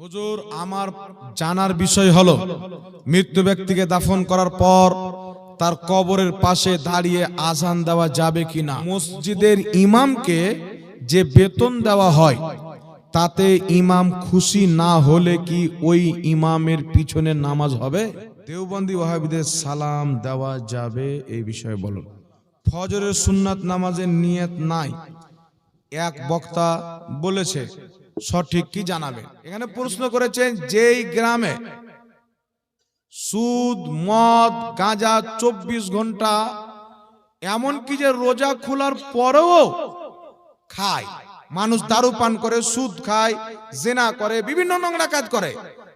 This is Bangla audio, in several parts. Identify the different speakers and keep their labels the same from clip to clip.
Speaker 1: হুজুর, আমার জানার বিষয় হলো, মৃত্যু ব্যক্তিকে দাফন করার পর তার কবরের পাশে দাঁড়িয়ে আজান দেওয়া যাবে কিনা। মসজিদের ইমামকে যে বেতন দেওয়া হয়, তাতে ইমাম খুশি না হলে কি ওই ইমামের পিছনে নামাজ হবে? দেওবন্দি ওয়াহাবিদের সালাম দেওয়া যাবে এই বিষয়ে বলুন। ফজরের সুন্নাত নামাজের নিয়ত নাই, এক বক্তা বলেছে সঠিক কি জানাবে? এখানে প্রশ্ন করেছেন যেই গ্রামে সুদ মদ গাঁজা চব্বিশ ঘণ্টা এমন কি যে রোজা খোলার পরেও খায়। মানুষ দারু পান করে সুদ খায় জেনা করে বিভিন্ন নোংরা কাজ করে।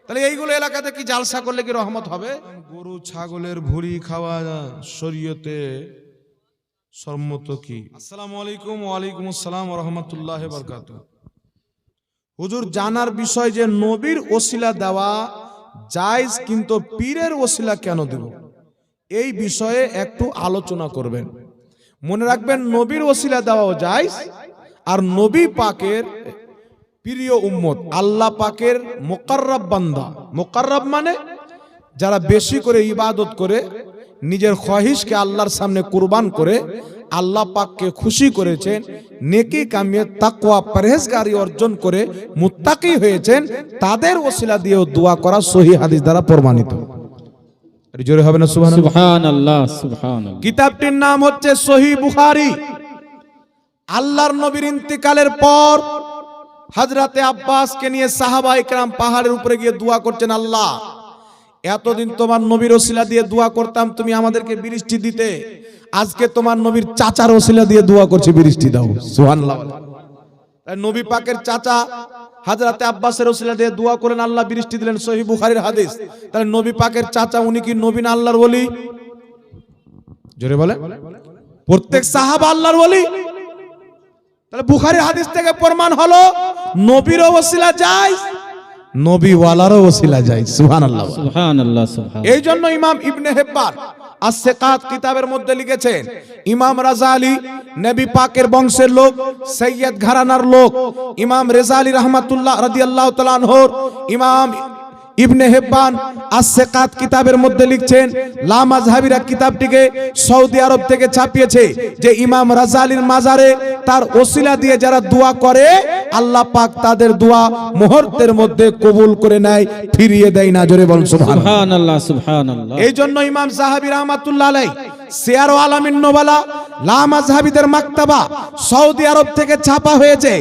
Speaker 1: তাহলে এইগুলো এলাকাতে কি জালসা করলে কি রহমত হবে? গরু ছাগলের ভুড়ি খাওয়া শরীয়তে সম্মত কি? আসসালামু আলাইকুম ওয়ালাইকুম আসসালাম রহমতুল্লাহ বরকাত হুজুর জানার বিষয় যে নবীর ওসিলা দেওয়া জায়জ, কিন্তু পীরের ওসিলা কেন দেব? এই বিষয়ে একটু আলোচনা করবেন। মনে রাখবেন, নবীর ওসিলা দেওয়াও জায়জ, আর নবী পাকের প্রিয় উম্মত, আল্লাহ পাকের মোকাররব বান্দা। মোকাররব মানে যারা বেশি করে ইবাদত করে, নিজের খহিসকে আল্লাহর সামনে কুরবান করে আল্লাহ পাককে খুশি করেছেন নেকি কামিয়ে তাকওয়া পরহেজগারি অর্জন করে মুত্তাকি হয়েছেন তাদের ওসিলা দিয়েও দোয়া করা সহি হাদিস দ্বারা প্রমাণিত। জোরে হবে না সুবহানাল্লাহ?
Speaker 2: সুবহান আল্লাহ
Speaker 1: কিতাবটির নাম হচ্ছে সহি বুখারী। আল্লাহর নবীর ইন্তিকালের পর হজরতে আব্বাসকে নিয়ে সাহাবা ইকরাম পাহাড়ের উপরে গিয়ে দোয়া করছেন আল্লাহ। এতদিন তোমার নবীর ওসিলা দিয়ে দোয়া করতাম, তুমি আমাদেরকে বৃষ্টি দিতে। আজকে তোমার নবীর চাচার ওসিলা দিয়ে দোয়া করছে, বৃষ্টি দাও। তাই নবী পাকের চাচা হাজরাতে আব্বাসের ওসিলা দিয়ে দোয়া করেন, আল্লাহ বৃষ্টি দিলেন সহি বুখারীর হাদিস। তাহলে নবী পাকের চাচা, উনি কি নবী না আল্লাহর বলি জোরে বলে। প্রত্যেক সাহাবা আল্লাহর বলি তাহলে বুখারী হাদিস থেকে প্রমাণ হলো নবীর ওসিলা যায় নবী ওয়ালারও ওসিলা যায় সুবহানাল্লাহ।
Speaker 2: সুবহান আল্লাহ
Speaker 1: এই জন্য ইমাম ইবনে হেব্বান আসেকাত কিতাবের মধ্যে লিখেছেন ইমাম রাজালি নবী পাকের বংশের লোক সৈয়দ ঘরানার লোক ইমাম রেজালি রহমাতুল্লাহ রাদিয়াল্লাহু তাআলা আনহুর ইমাম ইবনে হেব্বান আসেকাত কিতাবের মধ্যে লিখছেন লামাজহাবিরা কিতাবটিকে সৌদি আরব থেকে ছাপিয়েছে যে ইমাম রাজালির মাজারে তার ওসিলা দিয়ে যারা দোয়া করে আল্লাহ পাক তাদের দোয়া মুহূর্তের মধ্যে কবুল করে নেয় ফিরিয়ে দেয় না। জোরে বল সুবহানাল্লাহ।
Speaker 2: সুবহানাল্লাহ এইজন্য
Speaker 1: এই জন্য ইমাম সাহাবী রাহমাতুল্লাহ আলাই সিয়ার আলামিন নোবালা, লা মাজহাবিদের মাকতাবা, সৌদি আরব থেকে ছাপা হয়েছে।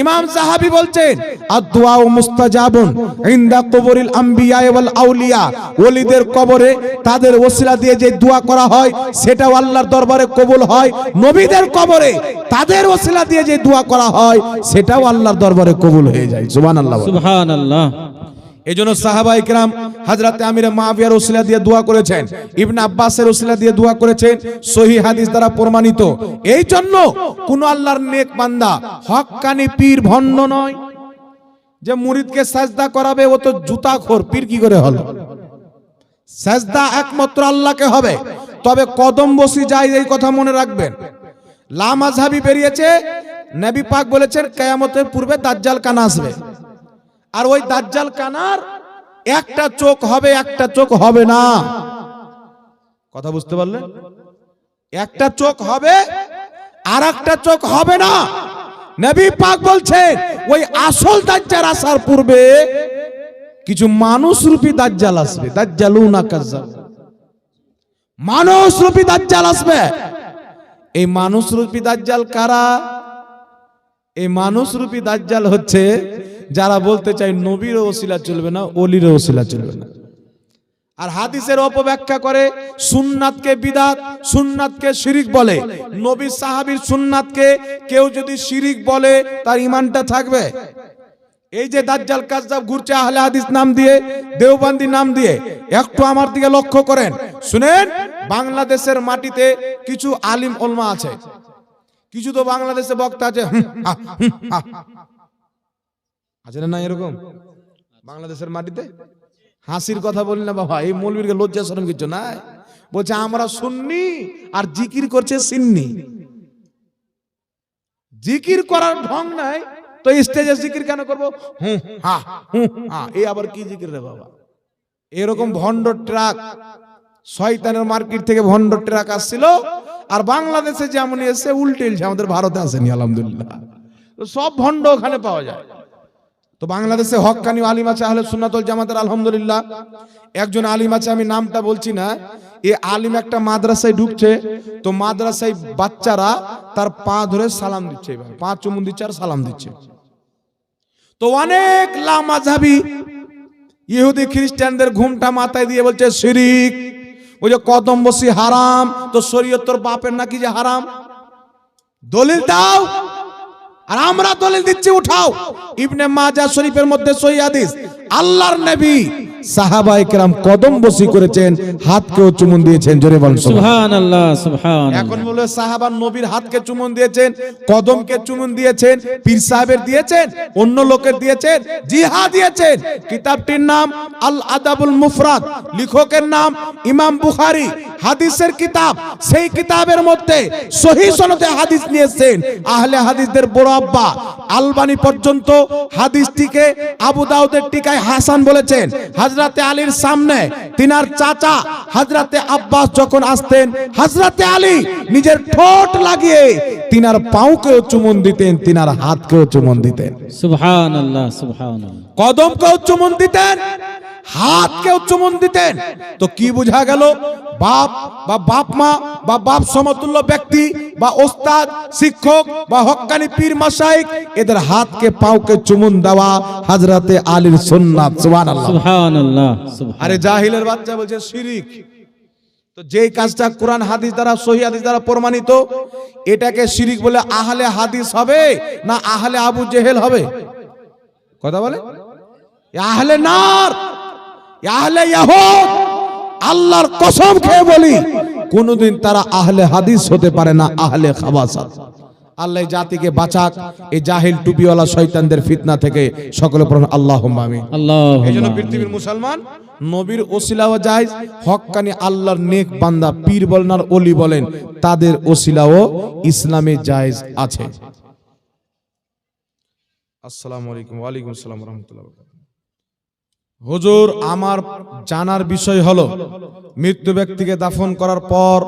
Speaker 1: ইমাম সাহাবি বলছেন আদুয়া ও মুস্তাজাবুন ইনদা কবরিল আম্বিয়া ওয়াল আউলিয়া ওলিদের কবরে তাদের ওসিলা দিয়ে যে দোয়া করা হয়, সেটাও আল্লাহর দরবারে কবুল হয়। নবীদের কবরে তাদের ওসিলা দিয়ে যে দোয়া করা হয়, সেটাও আল্লাহর দরবারে কবুল হয়ে যায়। সুবহানাল্লাহ
Speaker 2: সুবহান আল্লাহ
Speaker 1: এই জন্য সাহাবা ইকরাম হাজরাতে আমিরে মাবিয়ার ওসিলা দিয়ে দোয়া করেছেন, ইবনে আব্বাসের ওসিলা দিয়ে দোয়া করেছেন, সহি হাদিস দ্বারা প্রমাণিত। এই জন্য কোন আল্লাহর নেক বান্দা হক্কানি পীর ভণ্ড নয়। যে মুরিদকে সাজদা করাবে, ও তো জুতাখোর, পীর কি করে হলো? সাজদা একমাত্র আল্লাহকে হবে। তবে কদম বসি যায়, এই কথা মনে রাখবেন। লামাজহাবি বেরিয়েছে, নবী পাক বলেছেন, কেয়ামতের পূর্বে দাজ্জাল কানা আসবে। আর ওই দাজ্জাল কানার একটা চোখ হবে, একটা চোখ হবে না। কথা বুঝতে পারলেন? একটা চোখ হবে আর একটা চোখ হবে না। নবী পাক বলছেন, ওই আসল দাজ্জাল আসার পূর্বে কিছু মানুষ রূপী দাজ্জাল আসবে। দাজ্জালুনা কাজ্জাব মানুষ রূপী দাজ্জাল আসবে। এই মানুষ রূপী দাজ্জাল কারা? এই মানুষ রূপী দাজ্জাল হচ্ছে যারা বলতে চায় নবীর ওসিলা চলবে না অলির ওসিলা চলবে না। আর হাদিসের অপব্যাখ্যা করে সুন্নাতকে বিদাত, সুন্নাতকে শিরিক বলে। নবী সাহাবীর সুন্নাতকে কেউ যদি শিরিক বলে, তার ইমানটা থাকবে? এই যে দাজ্জাল কাজ্জাব ঘুরছে আহলে হাদিস নাম দিয়ে, দেওবান্দি নাম দিয়ে, একটু আমার দিকে লক্ষ্য করেন। শুনেন, বাংলাদেশের মাটিতে কিছু আলিম ওলমা আছে। কিছু তো বাংলাদেশে বক্তা আছে। আছে না এরকম? বাংলাদেশের মাটিতে? হাসির কথা বলি না বাবা এই মৌলবীরকে লজ্জা শরম কিছু নাই। বলছে আমরা শুননি আর জিকির করছে সিন্নি। জিকির করার ঢং নাই তো স্টেজে জিকির কেন করব? হুম হা হুম হা এই আবার কি জিকির রে বাবা? এরকম ভন্ড ট্রাক শয়তানের মার্কেট থেকে ভন্ড ট্রাক আসছিল আর বাংলাদেশে যেমন এসে উল্টে আমাদের ভারতে আসেনি আলহামদুলিল্লাহ। সব ভন্ড ওখানে পাওয়া যায়। তো বাংলাদেশে হক্কানি আলিম আছে, আহলে সুন্নাতুল জামাতের, আলহামদুলিল্লাহ। একজন আলিম আছে, আমি নামটা বলছি না। এ আলিম একটা মাদ্রাসায় ঢুকছে, তো মাদ্রাসায় বাচ্চারা তার পা ধরে সালাম দিচ্ছে এবার পা চুমুন দিচ্ছে আর সালাম দিচ্ছে। তো অনেক লামাঝাবি ইহুদি খ্রিস্টানদের ঘুমটা মাথায় দিয়ে বলছে, শিরিক, ওই যে কদম বসি হারাম, তো শরীয়ত তোর বাপের নাকি যে হারাম? দলিল দাও। আর আমরা দলিল দিচ্ছি উঠাও। ইবনে মাজা শরীফের মধ্যে সহি হাদিস। আল্লাহর নবী কদম বসি করেছেন হাতকেও চুমুন দিয়েছেন জোরে বলেন এখন বলে নবীর হাতকে চুমুন দিয়েছেন কদমকে চুমুন দিয়েছেন পীর সাহেবের দিয়েছেন অন্য লোকের দিয়েছেন দিয়েছেন। কিতাবটির নাম আল আদাবুল মুফরাদ লেখকের নাম ইমাম বুখারী। হাদিসের কিতাব সেই কিতাবের মধ্যে সহি সনদে হাদিস নিয়েছেন। আহলে হাদিসদের বড় আব্বা আলবানি পর্যন্ত হাদিসটিকে আবু দাউদের টিকায় হাসান বলেছেন। হাজরাতে আলীর সামনে তিনার চাচা হাজরাতে আব্বাস যখন আসতেন হাজরাতে আলী নিজের ঠোঁট লাগিয়ে তিনার পাউকেও চুমন দিতেন তিনার হাতকেও চুমন দিতেন।
Speaker 2: সুবহানাল্লাহ সুবহান
Speaker 1: কদমকেও চুমন দিতেন। হাতকেও চুমন দিতেন। তো কি বোঝা গেল? বাপ বা বাপ মা বা বাপ সমতুল্য ব্যক্তি বা ওস্তাদ শিক্ষক বা হক্কানি পীর মাসাইক এদের হাতকে পাউকে চুমুন দেওয়া হাজরাতে আলীর সুন্নাত সুবহানাল্লাহ।
Speaker 2: সুবহান
Speaker 1: আরে জাহিলের বাচ্চা বলছে শিরিক। তো যেই কাজটা কোরআন হাদিস দ্বারা সহি হাদিস দ্বারা প্রমাণিত এটাকে শিরিক বলে আহলে হাদিস হবে না আহলে আবু জেহেল হবে? কথা বলে? আহলে নার! আহলে ইয়াহুদ আল্লাহর কসম খেয়ে বলি কোনোদিন তারা আহলে হাদিস হতে পারে না আহলে খাবাসাত। আল্লাহ জাতিকে বাঁচাক এই জাহিল টুপিওয়ালা শয়তানদের ফিতনা থেকে সকলে পড়ুন আল্লাহ এই জন্য পৃথিবীর মুসলমান নবীর ওসিলাও যায় হক্কানি আল্লাহর নেক বান্দা পীর বলেন আর অলি বলেন তাদের ওসিলাও ইসলামে জায়েজ আছে। আসসালামু আলাইকুম ওয়ালাইকুম আসসালাম রহমতুল্লাহ হুজুর আমার জানার বিষয় হলো মৃত্যু ব্যক্তিকে দাফন করার পর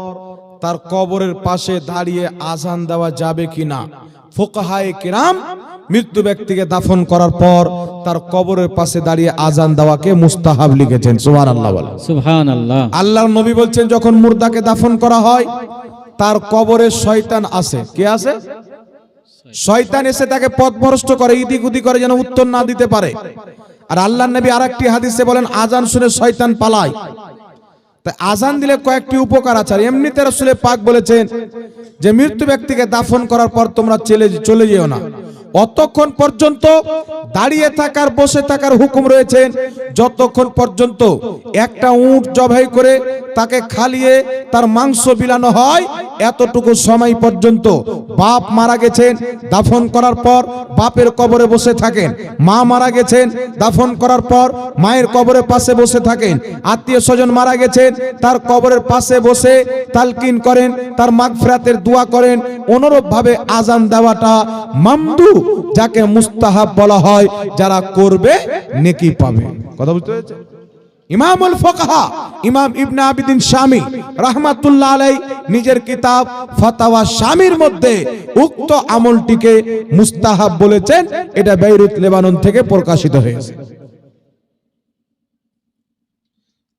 Speaker 1: তার কবরের পাশে দাঁড়িয়ে আজান দেওয়া যাবে কিনা? ফোকাহায়ে কিরাম মৃত্যু ব্যক্তিকে দাফন করার পর তার কবরের পাশে দাঁড়িয়ে আজান দেওয়াকে মুস্তাহাব লিখেছেন। সুবহান আল্লাহ বলে
Speaker 2: সুবহান আল্লাহ
Speaker 1: আল্লাহর নবী বলছেন যখন মুর্দাকে দাফন করা হয় তার কবরে শয়তান আছে কে আছে শয়তান এসে তাকে পথভ্রষ্ট করে ইদিক উদি করে যেন উত্তর না দিতে পারে। আর আল্লাহ নবী আর একটি হাদিসে বলেন আজান শুনে শয়তান পালায়। তাই আজান দিলে কয়েকটি উপকার আছে। আর এমনিতে রাসূলে পাক বলেছেন যে, মৃত্যু ব্যক্তিকে দাফন করার পর তোমরা চলে চলে যেও না। অতক্ষণ পর্যন্ত দাঁড়িয়ে থাকার, বসে থাকার হুকুম রয়েছেন যতক্ষণ পর্যন্ত একটা উট জবাই করে তাকে খালিয়ে তার মাংস বিলানো হয়, এতটুকু সময় পর্যন্ত বাপ মারা গেছেন, দাফন করার পর বাপের কবরে বসে থাকেন, মা মারা গেছেন, দাফন করার পর মায়ের কবরের পাশে বসে থাকেন, আত্মীয় স্বজন মারা গেছেন, তার কবরের পাশে বসে তালকিন করেন, তার মাগফিরাতের দোয়া করেন অনুরূপ ভাবে আজান দেওয়াটা মামদু, যাকে মুস্তাহাব বলা হয়, যারা করবে, নেকি পাবে। কথা বুঝতে পেরেছেন ইমামুল ফকাহা, ইমাম ইবনে আবিদিন শামী, রাহমাতুল্লাহ আলাই নিজের কিতাব ফাতাওয়া শামীর মধ্যে উক্ত আমলটিকে মুস্তাহাব বলেছেন, এটা বেইরুত লেবানন থেকে প্রকাশিত হয়েছে।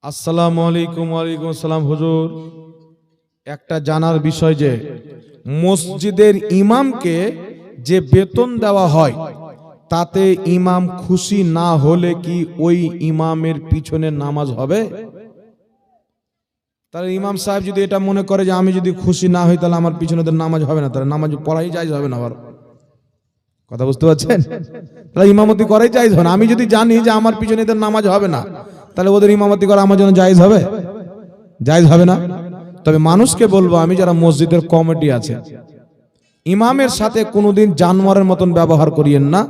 Speaker 1: আসসালামু আলাইকুম, ওয়ালাইকুম আসসালাম, হুজুর। একটা জানার বিষয় যে, মসজিদের ইমামকে যে বেতন দেওয়া হয় তাতে ইমাম খুশি না হলে কি ওই ইমামের পিছনে নামাজ হবে? তাহলে ইমাম সাহেব যদি এটা মনে করে যে আমি যদি খুশি না হই, তাহলে আমার পিছনে নামাজ হবে না। তাহলে নামাজ পড়াই যায় হবে না আবার। কথা বুঝতে পারছেন? তাহলে ইমামতি করাই জায়েজ হবে না। আমি যদি জানি যে আমার পিছনে এদের নামাজ হবে না, তাহলে ওদের ইমামতি করা আমার জন্য জায়েজ হবে? জায়েজ হবে না? তবে মানুষকে বলব, আমি যারা মসজিদের কমিটি আছে ইমামের সাথে কোনোদিন জানোয়ারের মতন ব্যবহার করিয়েন না।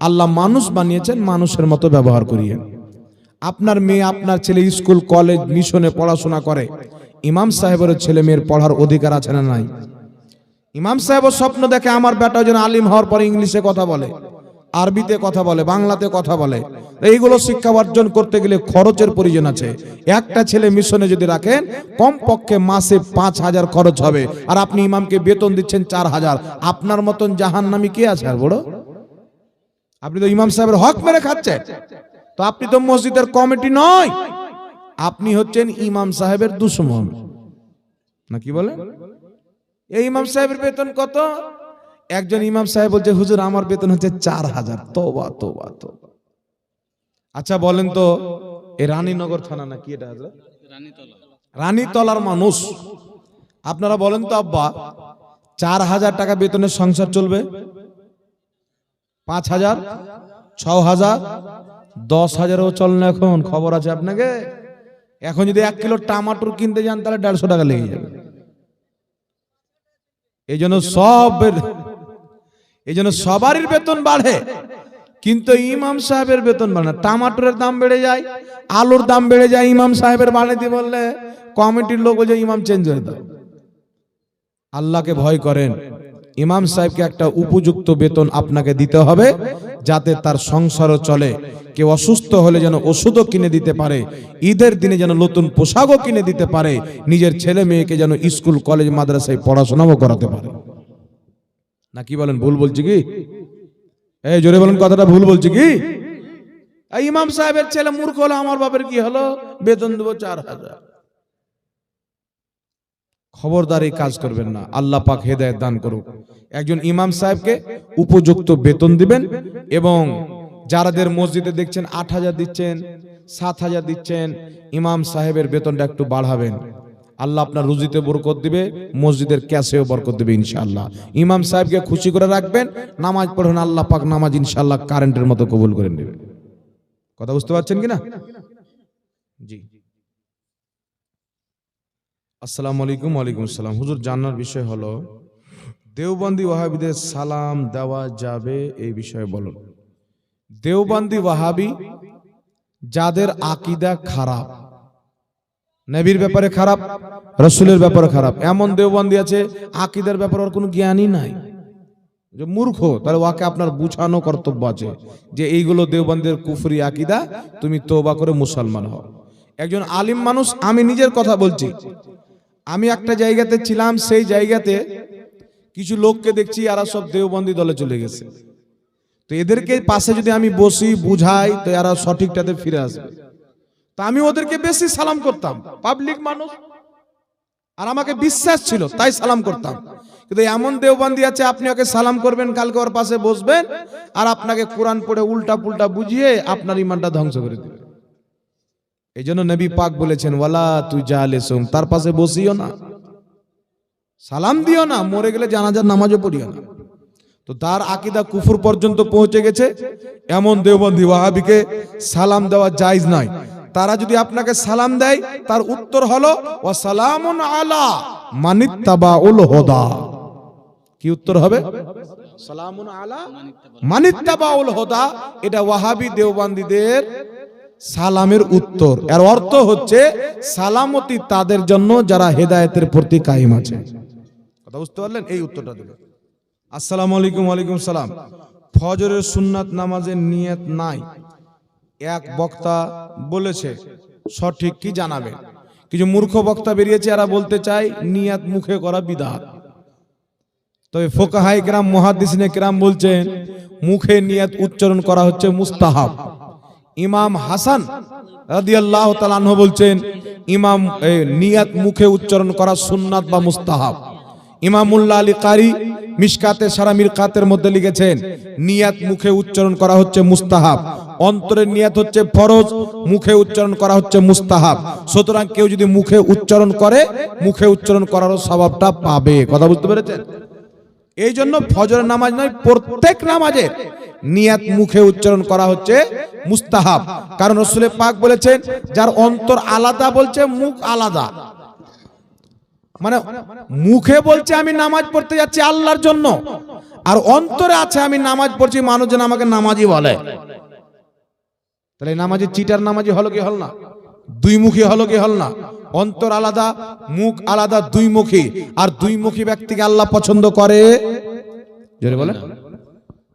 Speaker 1: আল্লাহ মানুষ বানিয়েছেন, মানুষের মতো ব্যবহার করিয়েন। আপনার মেয়ে, আপনার ছেলে স্কুল, কলেজ, মিশনে পড়াশোনা করে। ইমাম সাহেবের ছেলে মেয়ের পড়ার অধিকার আছে না নাই? ইমাম সাহেব স্বপ্ন দেখে আমার বেটা যেন আলিম হওয়ার পরে ইংলিশে কথা বলে। আরবিতে কথা বলে, বাংলাতে কথা বলে। এইগুলো শিক্ষা অর্জন করতে গেলে খরচের প্রয়োজন আছে। একটা ছেলে মিশনে যদি রাখেন, কমপক্ষে মাসে পাঁচ হাজার খরচ হবে। আর আপনি ইমামকে বেতন দিচ্ছেন চার হাজার। আপনার মতন জাহান্নামি কে আছে আর বড়? আপনি তো ইমাম সাহেবের হক মেরে খাচ্ছেন। তো আপনি তো মসজিদের কমিটি নয়। আপনি হচ্ছেন ইমাম সাহেবের দুশ্মন। না কি বলে? এই ইমাম সাহেবের বেতন কত? একজন ইমাম সাহেব বলছে, হুজুর, আমার বেতন হচ্ছে চার হাজার। তোবা তোবা তোবা আচ্ছা বলেন তো এই রানীনগর থানা না কি এটা রানীতলার মানুষ। আপনারা বলেন তো, আব্বা, চার হাজার টাকা বেতনের সংসার চলবে? পাঁচ হাজার? ছ হাজার? দশ হাজারও চল না এখন, খবর আছে আপনাকে? এখন যদি এক কিলো টমাটোর কিনতে যান, তাহলে দেড়শো টাকা লেগে যাবে। এই জন্য সব এই জন্য সবারই বেতন বাড়ে। কিন্তু ইমাম সাহেবের বেতন বাড়ে না। টমাটোরের দাম বেড়ে যায়, আলুর দাম বেড়ে যায়, ইমাম সাহেবের বাড়ে দিয়ে বললে, কমিটির লোক বলছে ইমাম চেঞ্জ হয়ে দাও আল্লাহকে ভয় করেন। ইমাম সাহেবকে একটা উপযুক্ত বেতন আপনাকে দিতে হবে, যাতে তার সংসারও চলে। কেউ অসুস্থ হলে যেন ওষুধও কিনে দিতে পারে, ঈদের দিনে যেন নতুন পোশাকও কিনে দিতে পারে, নিজের ছেলে মেয়েকে যেন স্কুল, কলেজ, মাদ্রাসায় পড়াশোনাও করাতে পারে। না কি বলেন, ভুল বলছি কি? এই জোরে বলেন কথাটা, ভুল বলছি কি? ইমাম সাহেবের ছেলে মূর্খ হলো, আমার বাপের কি হলো? বেতন দেবো চার হাজার। খবরদার এই কাজ করবেন না, আল্লাহ পাক হেদায়ত দান করুক। একজন ইমাম সাহেবকে উপযুক্ত বেতন দিবেন এবং যারাদের মসজিদে দেখছেন আট হাজার দিচ্ছেন, সাত হাজার দিচ্ছেন, ইমাম সাহেবের বেতনটা একটু বাড়াবেন। আল্লাহ আপনার রুজিতে বরকত দিবে, মসজিদের ক্যাশেও বরকত দিবে ইনশাআল্লাহ। ইমাম সাহেবকে খুশি করে রাখবেন, নামাজ পড়ুন আল্লাহ পাক নামাজ ইনশাআল্লাহ কারেন্টের মতো কবুল করে নেবে। কথা বুঝতে পারছেন কিনা? জি। আসসালামু আলাইকুম, ওয়ালাইকুম আসসালাম। হুজুর, জানার বিষয় হলো, দেওবন্দি ওয়াহাবিদের সালাম দেওয়া যাবে এই বিষয়ে বলুন। দেওবন্দি ওয়াহাবি যাদের আকিদা খারাপ নবীর ব্যাপারে খারাপ, রসুলের ব্যাপারে খারাপ। এমন দেওবন্দি আছে, আকিদার ব্যাপারে ওর কোনো জ্ঞানই নাই। যে মূর্খ, তাহলে ওকে আপনার বুঝানো কর্তব্য আছে যে এইগুলো দেওবন্দের কুফরি আকিদা, তুমি তোবা করে মুসলমান হও। একজন আলিম মানুষ, আমি নিজের কথা বলছি। আমি একটা জায়গাতে ছিলাম, সেই জায়গাতে কিছু লোককে দেখছি, এরা সব দেওবন্দি দলে চলে গেছে। তো এদেরকে পাশে যদি আমি বসি, বুঝাই, তো এরা সঠিকটাতে ফিরে আসবে। তা আমি ওদেরকে বেশি সালাম করতাম। পাবলিক মানুষ। আর আমাকে বিশ্বাস ছিল, তাই সালাম করতাম। কিন্তু এমন দেওবন্দি আছে, আপনি ওকে সালাম করবেন, কালকে ওর পাশে বসবেন, আর আপনাকে কোরআন পড়ে উল্টা পুল্টা বুঝিয়ে আপনার ইমানটা ধ্বংস করে দেবে। এই জন্য নবী পাক বলেছেন, ওয়ালা তুই জালে সোম তার পাশে বসিও না। সালাম দিও না, মরে গেলে জানাজার নামাজও পড়িও না। তো তার আকিদা কুফুর পর্যন্ত পৌঁছে গেছে। এমন দেওবন্দি ওয়াহাবিকে সালাম দেওয়া জায়জ নয়। তারা যদি আপনাকে সালাম দেয়, তার উত্তর হলো সালামুন আলা মানিত্তাবাউল হুদা। কি উত্তর হবে? সালামুন আলা মানিত্তাবাউল হুদা। এটা ওয়াহাবি দেওবন্দীদের সালামের উত্তর। এর অর্থ হচ্ছে, সালামতি তাদের জন্য যারা হেদায়েতের প্রতি কায়েম আছে। কথা বুঝতে পারলেন? এই উত্তরটা দিল আসসালামু আলাইকুম, ওয়ালাইকুম সালাম। ফজরের সুন্নাত নামাজের নিয়ত নাই। এক বক্তা বলেছে, সঠিক কি জানাবে? কিছু মূর্খ বক্তা বেরিয়েছে, এরা বলতে চায়, নিয়াত মুখে করা বিদাত। তবে ফোকাহাই গ্রাম মহাদিসনে গ্রাম বলছেন, মুখে নিয়াত উচ্চারণ করা হচ্ছে মুস্তাহাব। ইমাম হাসান রাদিয়াল্লাহু তাআলা আনহু বলছেন, ইমাম নিয়াত মুখে উচ্চারণ করা সুন্নাত বা মুস্তাহাব। ইমামুল্লাহ আলী কারি মিশকাতে সারা মিরকাতের মধ্যে লিখেছেন, নিয়াত মুখে উচ্চারণ করা হচ্ছে মুস্তাহাব, অন্তরের নিয়াত হচ্ছে ফরজ, মুখে উচ্চারণ করা হচ্ছে মুস্তাহাব। সুতরাং কেউ যদি মুখে উচ্চারণ করে, মুখে উচ্চারণ করারও স্বভাবটা পাবে। কথা বুঝতে পেরেছেন? এই জন্য ফজরের নামাজ নয়, প্রত্যেক নামাজে নিয়াত মুখে উচ্চারণ করা হচ্ছে মুস্তাহাব। কারণ রসুলের পাক বলেছেন, যার অন্তর আলাদা বলছে, মুখ আলাদা। মানে মুখে বলছে আমি নামাজ পড়তে যাচ্ছি আল্লাহর জন্য, আর অন্তরে আছে আমি নামাজ পড়ছি, মানুষজন আমাকে নামাজি বলে। তাহলে নামাজি চিটার নামাজি হলো কি হল না? দুই মুখী হলো কি হল না? অন্তর আলাদা, মুখ আলাদা, দুই মুখী। আর দুই মুখী ব্যক্তিকে আল্লাহ পছন্দ করে? জোরে বলে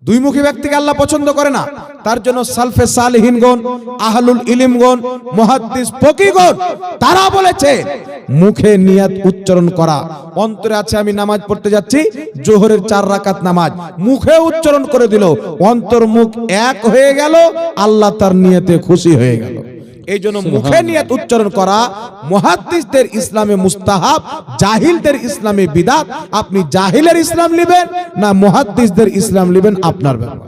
Speaker 1: দুই মুখী ব্যক্তিকে আল্লাহ পছন্দ করে না? তার জন্য সালফে সালহীনগণ আহলুল ইলিমগণ মুহাদ্দিস ফকিগণ তারা বলেছে মুখে নিয়াত উচ্চারণ করা। অন্তরে আছে আমি নামাজ পড়তে যাচ্ছি জোহরের চার রাকাত নামাজ। মুখে উচ্চারণ করে দিল অন্তর মুখ এক হয়ে গেল আল্লাহ তার নিয়তে খুশি হয়ে গেল। এই জন্য মুখে নিয়ত উচ্চারণ করা মুহাদ্দিসদের ইসলামে মুস্তাহাব জাহিলদের ইসলামে বিদাত আপনি জাহিলের ইসলাম নেবেন না মুহাদ্দিসদের ইসলাম নেবেন আপনার ব্যাপার।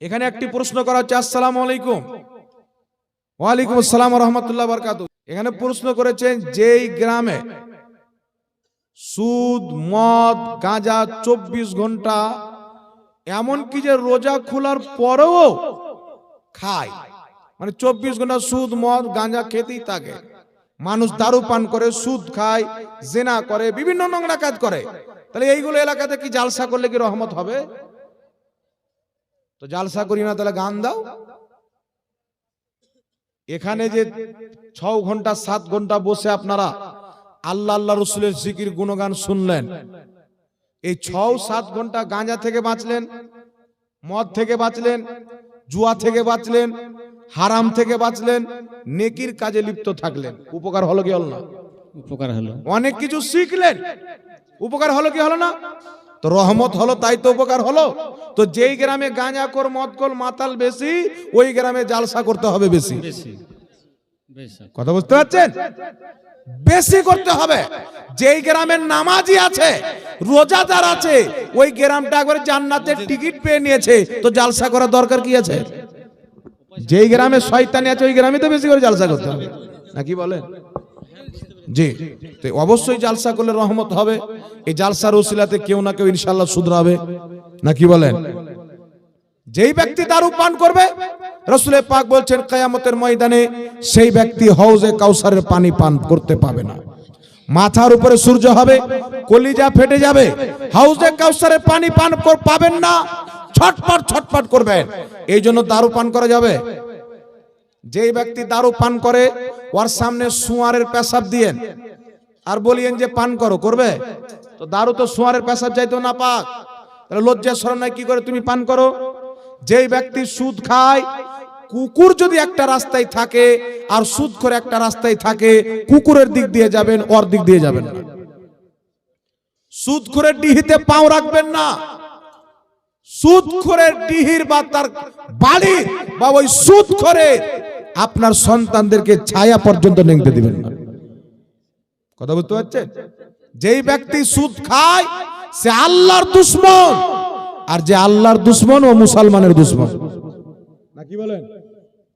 Speaker 1: এখানে একটি প্রশ্ন করা হচ্ছে আসসালামু আলাইকুম। ওয়ালাইকুম আসসালাম রহমতুল্লাহ বরকাত এখানে প্রশ্ন করেছেন, যেই গ্রামে সুদ, মদ, গাঁজা চব্বিশ ঘণ্টা এমনকি যে রোজা খোলার পরেও খায়? মানে চব্বিশ ঘণ্টা সুদ, মদ, গাঁজা খেতেই থাকে। মানুষ দারু পান করে, সুদ খায়, জেনা করে, বিভিন্ন নোংরা কাজ করে। তাহলে এইগুলো এলাকাতে কি জালসা করলে কি রহমত হবে? তো জালসা করি না, তাহলে গান দাও। এখানে যে ছ ঘণ্টা সাত ঘণ্টা বসে আপনারা আল্লাহ আল্লাহ রসুলের জিকির গুণগান শুনলেন। এই ছ সাত ঘণ্টা গাঁজা থেকে বাঁচলেন মদ থেকে বাঁচলেন জুয়া থেকে বাঁচলেন হারাম থেকে বাঁচলেন নেকির কাজে লিপ্ত থাকলেন। উপকার হলো কি হলো না?
Speaker 2: উপকার হলো।
Speaker 1: অনেক কিছু শিখলেন। উপকার হলো কি হলো না? তো রহমত হলো তাই তো উপকার হলো। তো যেই গ্রামে গাঁজা কর মদ কর মাতাল বেশি ওই গ্রামে জালসা করতে হবে বেশি। কথা বুঝতে পারছেন? বেশি করতে হবে। যেই গ্রামের নামাজি আছে রোজাদার আছে ওই গ্রামটা একবারে জান্নাতের টিকিট পেয়ে নিয়েছে। তো জালসা করার দরকার কি আছে? যেই গ্রামে শয়তানি আছে ওই গ্রামে তো বেশি করে জালসা করতে হবে। নাকি বলেন? জি। তো অবশ্যই জালসা করলে রহমত হবে। এই জালসার ওসিলাতে কেউ না কেউ ইনশাল্লাহ শুধরাবে। নাকি বলেন? যেই ব্যক্তি দারু পান করবে, রসুলের পাক বলছেন, কায়ামতের ময়দানে সেই ব্যক্তি হৌজে কাউসারের পানি পান করতে পাবে না। মাথার উপরে সূর্য হবে, কলিজা ফেটে যাবে। হাউজে কাউসারের পানি পান পাবেন না। ছটপট ছটপট করবেন। এই জন্য দারু পান করা যাবে। যেই ব্যক্তি দারু পান করে, ওর সামনে সুয়ারের পেশাব দিয়েন। আর বলিয়েন যে, পান করো, করবে? তো দারু তো সুয়ারের পেশাব যাইতো না পাক। তাহলে লজ্জা শরম নাই, কি করে তুমি পান করো? যেই ব্যক্তি সুদ খায়, কুকুর যদি একটা রাস্তায় থাকে, আর সুদ করে একটা রাস্তায় থাকে, কুকুরের দিক দিয়ে যাবেন, ওর দিক দিয়ে যাবেন না। সুদ করে ডিহিতে পাও রাখবেন না। সুদ করে ডিহির বা তার বাড়ির বা ওই সুদ করে আপনার সন্তানদেরকে ছায়া পর্যন্ত নেংতে দিবেন না। কথা বুঝতে পারছেন? যেই ব্যক্তি সুদ খায়, সে আল্লাহর দুশ্মন। আর যে আল্লাহর দুশ্মন, ও মুসলমানের দুশ্মন। নাকি বলেন?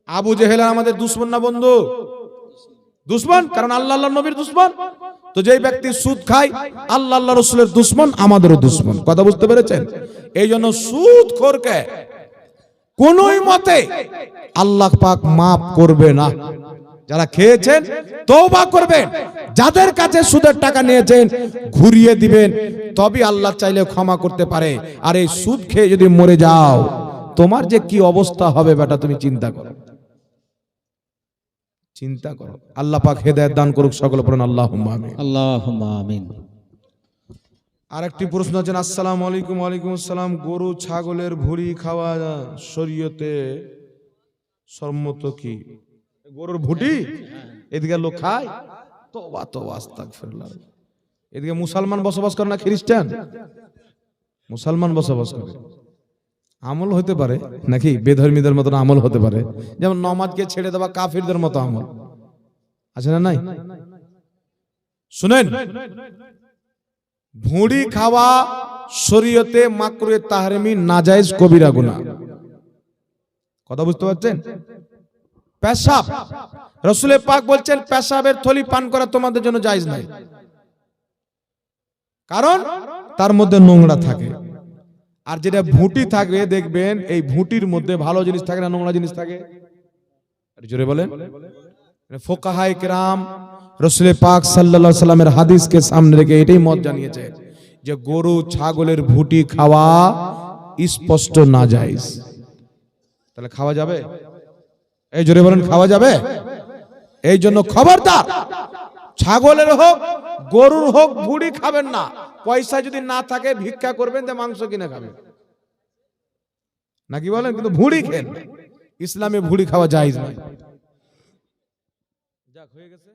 Speaker 1: আবু জেহেল আমাদের দুশ্মন না বন্ধু? দুশ্মন? কারণ আল্লাহ আল্লাহ নবীর দুশ্মন। তো যেই ব্যক্তি সুদ খায়, আল্লাহ আল্লাহ রসুলের দুশ্মন, আমাদেরও দুশ্মন। কথা বুঝতে পেরেছেন? এই জন্য সুদ খোরকে কোনই মতে আল্লাহ পাক মাফ করবে না। যারা খেয়েছেন, তওবা করবেন। যাদের কাছে সুদের টাকা নিয়েছেন, ঘুরিয়ে দিবেন। তবে আল্লাহ চাইলে ক্ষমা করতে পারে। আর এই সুদ খেয়ে যদি মরে যাও, তোমার যে কি অবস্থা হবে বেটা, তুমি চিন্তা করো। চিন্তা করো। আল্লাহ পাক হেদায়েত দান করুক সকল পড়েন আল্লাহ আমিন।
Speaker 2: আল্লাহ আমিন।
Speaker 1: আর একটি প্রশ্ন আছেন আসসালাম আলাইকুম, ওয়ালাইকুম আসসালাম। গরু, ছাগলের ভুড়ি খাওয়া শরীয়তে সম্মত কি? গরুর ভুটি? এদিকে লোক খায়? তোবা তোবা আস্তাগফিরুল্লাহ। এদিকে মুসলমান বসবাস করে না খ্রিস্টান? মুসলমান বসবাস করে। আমল হতে পারে, নাকি বেধর্মীদের মতন আমল হতে পারে? যেমন নমাজকে ছেড়ে দেওয়া কাফিরদের মতো আমল। আছে না নাই? শুনেন। ভুঁড়ি খাওয়া শরীয়তে মাকরুয়ে তাহরিমি নাজায়েজ কবিরা গুনাহ। কথা বুঝতে পারছেন? পেশাব। রসুলের পাক বলছেন, পেশাবের থলি পান করা তোমাদের জন্য জায়েজ নাই। কারণ তার মধ্যে নোংরা থাকে। আর যেটা ভুঁটি থাকবে, দেখবেন, এই ভুঁটির মধ্যে ভালো জিনিস থাকে না নোংরা জিনিস থাকে? জোরে বলেন। ফোকাহাই কেরাম রসুলের পাক আলাইহি সাল্লামের হাদিসকে সামনে রেখে এটাই মত জানিয়েছে যে গরু, ছাগলের ভুটি খাওয়া স্পষ্ট না যাইজ তাহলে খাওয়া যাবে? এই জোরে বলেন, খাওয়া যাবে? এই জন্য খবরদার, ছাগলের হোক, গরুর হোক, ভুড়ি খাবেন না। পয়সা যদি না থাকে, ভিক্ষা করবেন, তো মাংস কিনে খাবেন নাকি বলেন? কিন্তু ভুড়ি খেন। ইসলামে ভুড়ি খাওয়া যায় নয়। যাক, হয়ে গেছে।